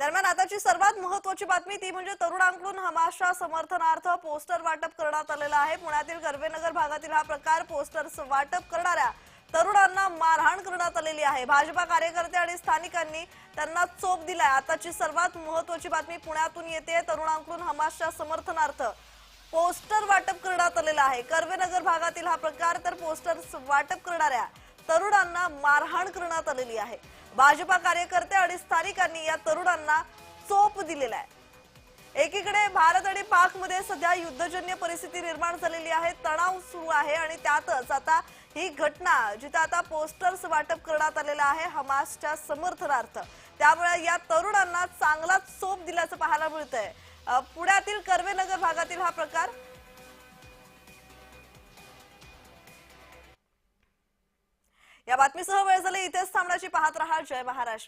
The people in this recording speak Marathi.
दरम्यान आताची सर्वात महत्वाची बातमी ती म्हणजे तरुणांकडून हमासच्या समर्थनार्थ पोस्टर वाटप करण्यात आलेलं आहे. पुण्यातील गर्वेनगर भागातील हा प्रकार पोस्टर वाटप करणाऱ्या तरुणांना मारहाण करण्यात आलेली आहे. भाजपा कार्यकर्ते आणि स्थानिकांनी त्यांना चोप दिलाय. आताची सर्वात महत्वाची बातमी पुण्यातून येते. तरुणांकडून हमासच्या समर्थनार्थ पोस्टर वाटप करण्यात आलेला आहे. कर्वेनगर भागातील हा प्रकार तर पोस्टर वाटप करणाऱ्या तरुणांना मारहाण करण्यात आलेली आहे. भाजपा कार्यकर्ते आणि स्थानिकांनी या तरुणांना चोप दिलेला आहे. एकीकडे भारत आणि पाकमध्ये सध्या युद्धजन्य परिस्थिती निर्माण झालेली आहे तणाव सुरू आहे आणि त्यातच आता ही घटना जिथे आता पोस्टर्स वाटप करण्यात आलेला आहे हमासच्या समर्थनार्थ. त्यामुळे या तरुणांना चांगलाच चोप दिल्याचं पाहायला मिळतंय. आहे पुण्यातील कर्वेनगर भागातील हा प्रकार या बातमीसह वेळ झाली इथेच थांबण्याची पाहत राहा. जय महाराष्ट्र.